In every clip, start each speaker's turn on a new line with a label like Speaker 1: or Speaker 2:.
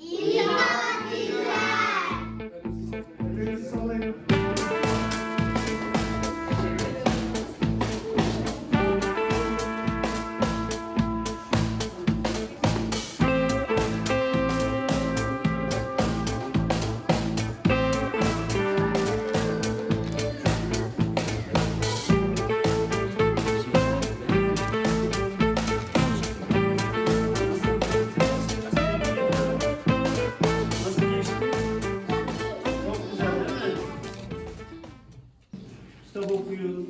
Speaker 1: இல்லை Kitap okuyun.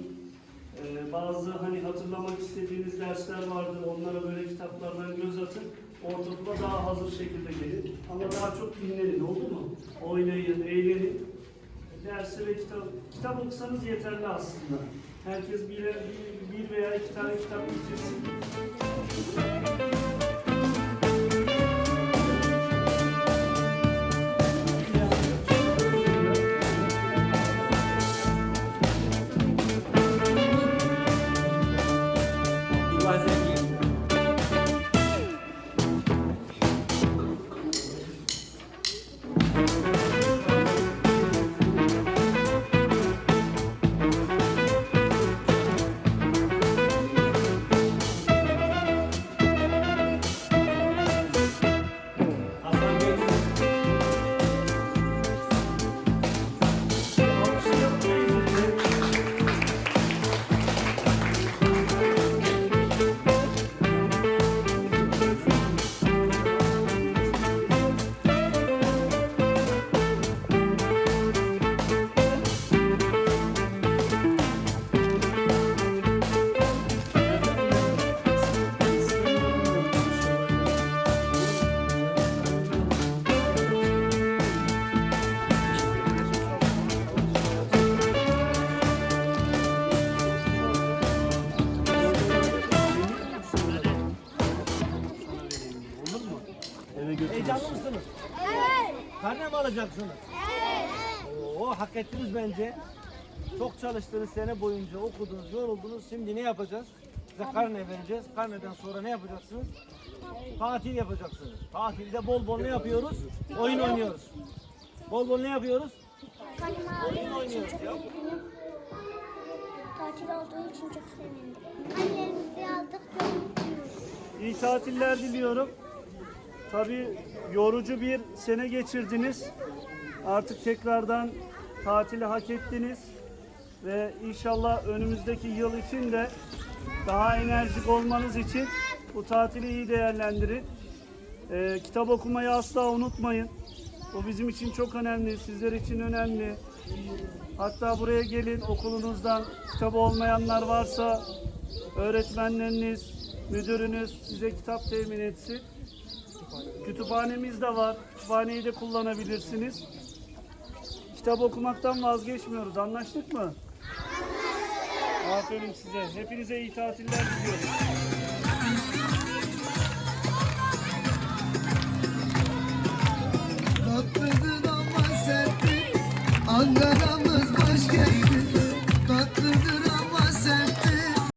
Speaker 1: Ee, bazı hani hatırlamak istediğiniz dersler vardır. Onlara böyle kitaplardan göz atın. Ortaokula daha hazır şekilde gelin. Ama daha çok dinlenin oldu mu? Oynayın, eğlenin. Dersi ve kitap, kitap okusanız yeterli aslında. Herkes bir, bir, bir veya iki tane kitap bitirsin. was it?
Speaker 2: Heyecanlı mısınız?
Speaker 3: Evet.
Speaker 2: Karne mi alacaksınız?
Speaker 3: Evet.
Speaker 2: Oo, hak ettiniz bence. Çok çalıştınız sene boyunca okudunuz, yoruldunuz. Şimdi ne yapacağız? Size karne vereceğiz. Karneden sonra ne yapacaksınız? Tatil yapacaksınız. Tatilde bol bol ne yapıyoruz? Oyun oynuyoruz. Bol bol ne yapıyoruz?
Speaker 3: Oyun oynuyoruz mutluyum. Tatil olduğu için çok sevindim. Annemimizi aldık çok mutluyuz.
Speaker 1: İyi tatiller diliyorum. Tabii yorucu bir sene geçirdiniz. Artık tekrardan tatili hak ettiniz. Ve inşallah önümüzdeki yıl için de daha enerjik olmanız için bu tatili iyi değerlendirin. Ee, kitap okumayı asla unutmayın. O bizim için çok önemli, sizler için önemli. Hatta buraya gelin okulunuzdan kitabı olmayanlar varsa öğretmenleriniz, müdürünüz size kitap temin etsin. Kütüphanemiz de var. Kütüphaneyi de kullanabilirsiniz. Kitap okumaktan vazgeçmiyoruz. Anlaştık mı? Aferin size. Hepinize iyi tatiller diliyorum.